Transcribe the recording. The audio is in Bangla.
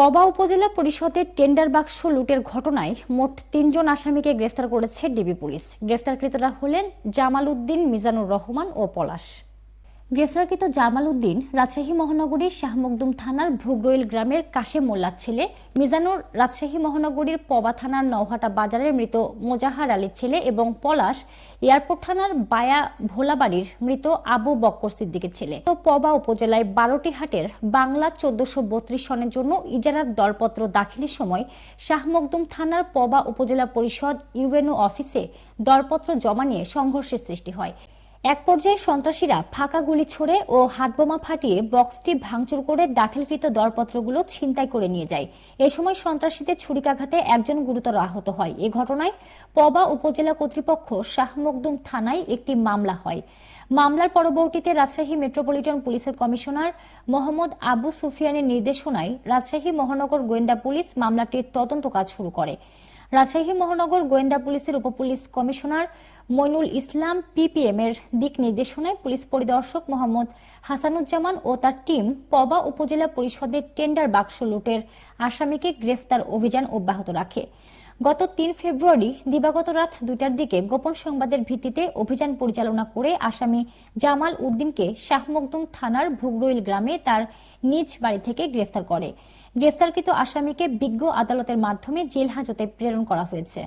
পবা উপজেলা পরিষদের টেন্ডার বাক্স লুটের ঘটনায় মোট তিনজন আসামিকে গ্রেফতার করেছে ডিবি পুলিশ। গ্রেফতারকৃতরা হলেন জামাল উদ্দিন, মিজানুর রহমান ও পলাশ। গ্রেফতারকৃত জামাল উদ্দিন রাজশাহী মহানগরীর শাহমকদুম থানার ভুগরইল গ্রামের কাশে মোল্লার ছেলে, মিজানুর রাজশাহী মহানগরীর পবা থানার নওহাটা বাজারের মৃত মোজাহার আলীর ছেলে এবং পলাশ এয়ারপোর্ট থানার বায়া ভোলাবাড়ির মৃত আবু বক্কর সিদ্দিকের ছেলে। তো পবা উপজেলায় বারোটি হাটের বাংলা চোদ্দশো বত্রিশ সনের জন্য ইজারার দরপত্র দাখিলের সময় শাহমকদুম থানার পবা উপজেলা পরিষদ ইউএনও অফিসে দরপত্র জমা নিয়ে সংঘর্ষের সৃষ্টি হয়। এক পর্যায়ে সন্ত্রাসীরা ফাঁকা গুলি ছোড়ে ও হাতবোমা ফাটিয়ে বক্সটি ভাঙচুর করে দাখিলকৃত দরপত্রগুলো ছিনতাই করে নিয়ে যায়। এ সময় সন্ত্রাসীদের ছুরিকাঘাতে একজন গুরুতর আহত হয়। এ ঘটনায় পবা উপজেলা কর্তৃপক্ষ শাহ মকদুম থানায় একটি মামলা হয়। মামলার পরবর্তীতে রাজশাহী মেট্রোপলিটন পুলিশের কমিশনার মোহাম্মদ আবু সুফিয়ানের নির্দেশনায় রাজশাহী মহানগর গোয়েন্দা পুলিশ মামলাটির তদন্ত কাজ শুরু করে। রাজশাহী মহানগর গোয়েন্দা পুলিশের উপপুলিশ কমিশনার মইনুল ইসলাম পিপিএম এর দিক নির্দেশনায় পুলিশ পরিদর্শক মোহাম্মদ হাসানুজ্জামান ও তার টিম পবা উপজেলা পরিষদের টেন্ডার বাক্স লুটের আসামিকে গ্রেফতার অভিযান অব্যাহত রাখে। গত তিন ফেব্রুয়ারি দিবাগত রাত দুইটার দিকে গোপন সংবাদের ভিত্তিতে অভিযান পরিচালনা করে আসামি জামাল উদ্দিনকে শাহমকদুম থানার ভুগরইল গ্রামে তার নিজ বাড়ি থেকে গ্রেফতার করে। গ্রেফতারকৃত আসামিকে বিজ্ঞ আদালতের মাধ্যমে জেল হাজতে প্রেরণ করা হয়েছে।